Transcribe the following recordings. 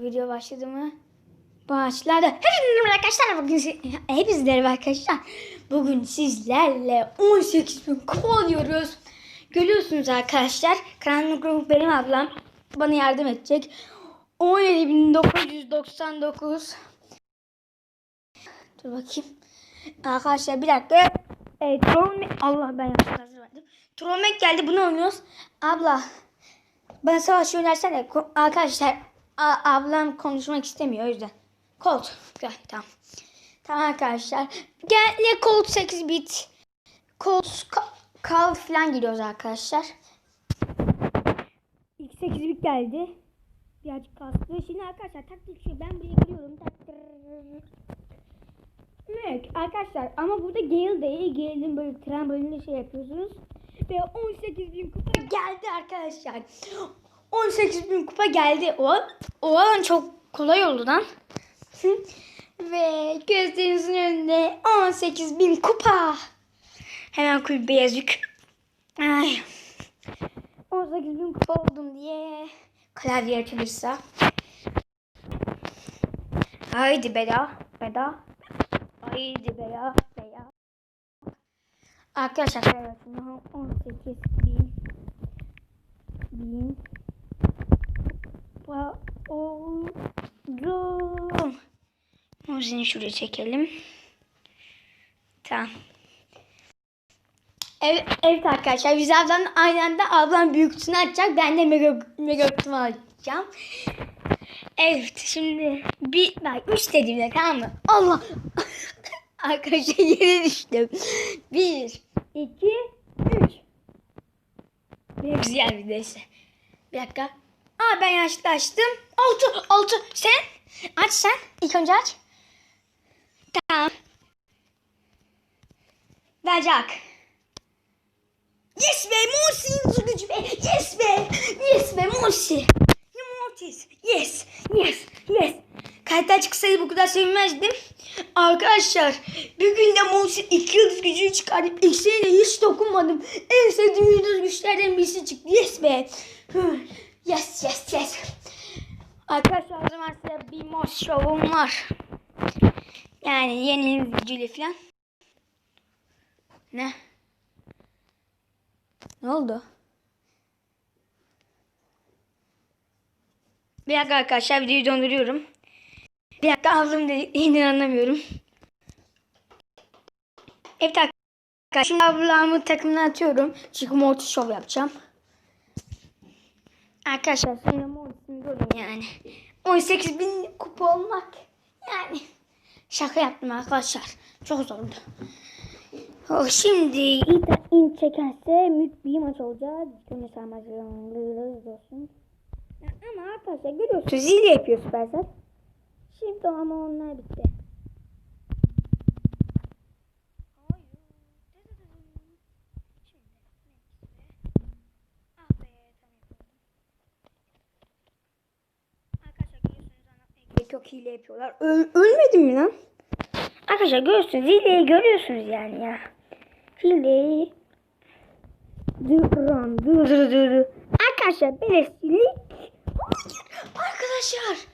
Video başladı mı? Başladı. Hepinize arkadaşlar. Bugün merhaba arkadaşlar. Bugün sizlerle 18 bin kovalıyoruz. Görüyorsunuz arkadaşlar. Karanlık grup benim ablam. Bana yardım edecek. 17.999 Dur bakayım. Arkadaşlar bir dakika. E, Troll Allah ben yanlış hazır verdim. Trollmek geldi bunu oynuyoruz. Abla ben savaş yönersene. Ko- Arkadaşlar a- ablam konuşmak istemiyor o yüzden. Colt. Tamam. Tamam arkadaşlar. Gel Colt 8 bit. Colt ka- kal falan giriyoruz arkadaşlar. İlk 8 bit geldi. Birazcık kastı. Şimdi arkadaşlar taktik şu. Ben buraya giriyorum. Tak- Evet arkadaşlar ama burada Gale değil. Gale'in böyle tren bölümünde şey yapıyorsunuz. Ve 18 bin kupa geldi arkadaşlar. 18 bin kupa geldi. O, o alan çok kolay oldu lan. Ve gözlerinizin önünde 18 bin kupa. Hemen kulübe yazık. Ay. 18 bin kupa oldum diye klavye açılırsa. Haydi beda. Beda. Haydi be ya be ya. Arkadaşlar hayatımda 18 bin bin pa- oldum. Muzini şuraya çekelim. Tamam. Evet, evet arkadaşlar biz ablamla aynı anda ablam büyük kutusunu açacak. Ben de mega, mega kutumu açacağım. Evet şimdi bir bak üç dediğimde tamam mı? Allah Arkadaşlar yere düştüm. Bir, iki, üç. Güzel bir neyse. Bir dakika. Aa ben yaşlı açtım. Altı, altı. Sen? Aç sen. İlk önce aç. Tamam. Bacak. Yes be Musi gücü be. Yes be. Yes be Musi. Mortis. Yes. Yes. Yes. Kayıttan çıksaydı bu kadar sevinmezdim. Arkadaşlar bir günde Musi iki yıldız gücünü çıkardım. De hiç dokunmadım. En sevdiğim yıldız güçlerden birisi çıktı. Yes be. Yes yes yes. Arkadaşlar o zaman size bir mod şovum var. Yani yeni gücüyle falan. Ne? Ne oldu? Bir dakika arkadaşlar videoyu donduruyorum. Bir dakika ablam dediğini anlamıyorum. Evet arkadaşlar şimdi ablamı takımına atıyorum. Çünkü Mortis Show yapacağım. Arkadaşlar şimdi Mortis'ini görün yani. 18 bin kupa olmak yani şaka yaptım arkadaşlar. Çok zordu. Oh, şimdi in çekerse büyük bir maç olacak. Sarmacılığınız olsun. Ama arkadaşlar görüyorsunuz zil yapıyor Supercell. Şimdi ama onlar bitti. Çok hile yapıyorlar. Öl ölmedim mi lan? Arkadaşlar görüyorsunuz hileyi görüyorsunuz yani ya. Hileyi Duran dur dur dur. Arkadaşlar beleşlik. Arkadaşlar.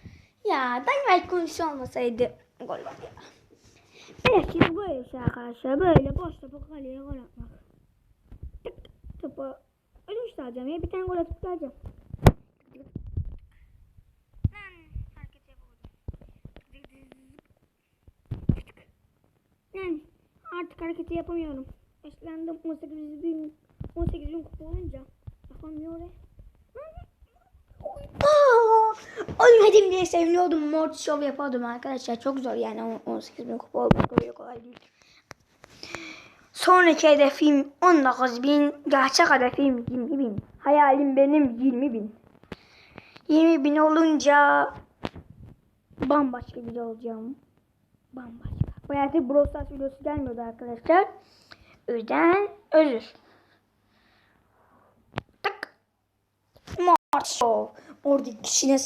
Ya Dynamite konusu olmasaydı gol var ya. Beleşlik böyle şey arkadaşlar. Böyle boş topu kaleye gol atmak. Topu. İşte alacağım ya. Bir tane gol atıp geleceğim. Yani artık hareketi yapamıyorum. Yaşlandım 18 bin 18 bin kupa olunca yapamıyorum. Aa, Ölmedim diye seviniyordum. Mortis Show yapıyordum arkadaşlar. Çok zor yani on- 18 bin kupa olmak öyle kolay değil. Sonraki hedefim 19 bin. Gerçek hedefim 20 bin. Hayalim benim 20 bin. 20 bin olunca bambaşka biri olacağım. Bambaşka. Bayağıdır Brawl Stars videosu gelmiyordu arkadaşlar. O yüzden özür. Tak. Mart Show. Orada kişine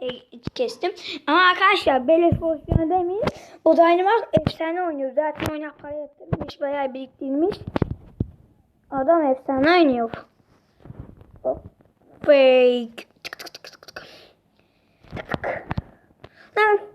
e, kestim. Ama arkadaşlar Beleş pozisyonu demeyin. O da aynı bak efsane oynuyor. Zaten oynak para yatırmış. Bayağı biriktirmiş. Adam efsane oynuyor. Hop. Fake. Tık tık tık tık tık. versene.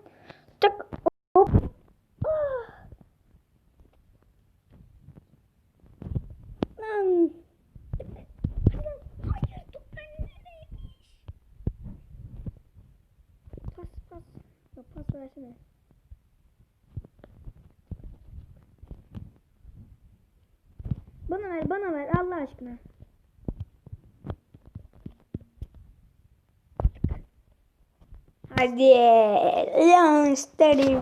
Bana ver, bana ver Allah aşkına. Hadi Lanstarım.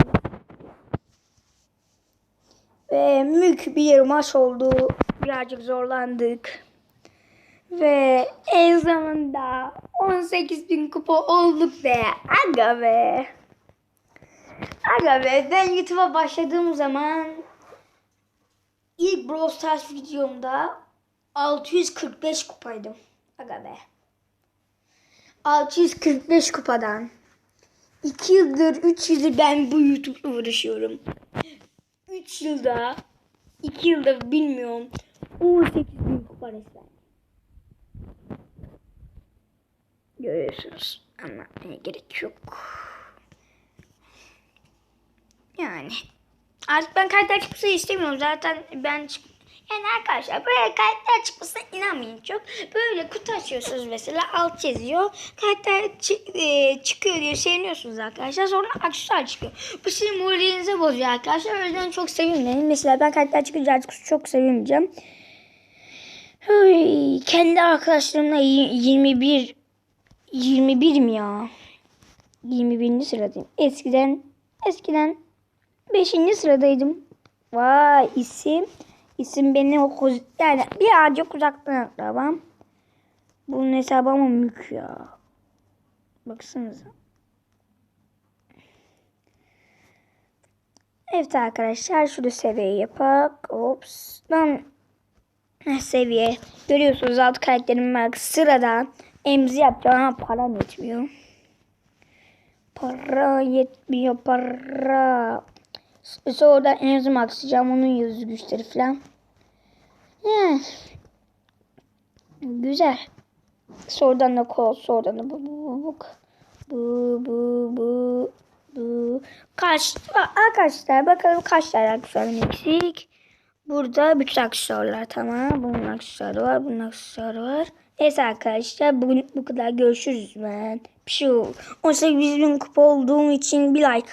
Ve mük bir maç oldu. Birazcık zorlandık. Ve en sonunda 18 bin kupa olduk be. Aga be. Aga be ben YouTube'a başladığım zaman ilk Brawl Stars videomda 645 kupaydım. Aga be. 645 kupadan. 2 yıldır 3 yıldır ben bu YouTube'la uğraşıyorum. 3 yılda 2 yılda bilmiyorum 18 bin kupa resmen. Görüyorsunuz ama gerek yok. Yani artık ben karakter çıkmasını istemiyorum. Zaten ben çık yani arkadaşlar böyle karakter çıkmasına inanmayın çok. Böyle kutu açıyorsunuz mesela alt yazıyor. Karakter e, çıkıyor diye seviniyorsunuz arkadaşlar. Sonra aksesuar çıkıyor. Bu sizin moralinize bozuyor arkadaşlar. O yüzden çok sevinmeyin. Mesela ben karakter çıkınca artık çok sevinmeyeceğim. Kendi arkadaşlarımla y- 21 21 mi ya? 21. sıradayım. Eskiden eskiden 5. sıradaydım. Vay isim. İsim benim o yani birazcık uzaktan akrabam. Bunun hesabı ama mük ya. Baksanıza. Evet arkadaşlar şurada seviye yapak. Ops. Lan seviye. Görüyorsunuz alt karakterim var. Sıradan emzi yapacağım ama param yetmiyor. Para yetmiyor para. Sonra orada enzim aksayacağım. Onun yazı güçleri falan. Yani. Güzel. Sonradan da kol. Sonradan da bu bu bu bu bu bu bu bu. kaç arkadaşlar bakalım kaç tane aksesuarım eksik. Burada bütün aksesuarlar tamam. Bunun aksesuarı var. Bunun aksesuarı var. Neyse arkadaşlar bugün bu kadar görüşürüz ben. Bir şey yok. 18 bin kupa olduğum için bir like.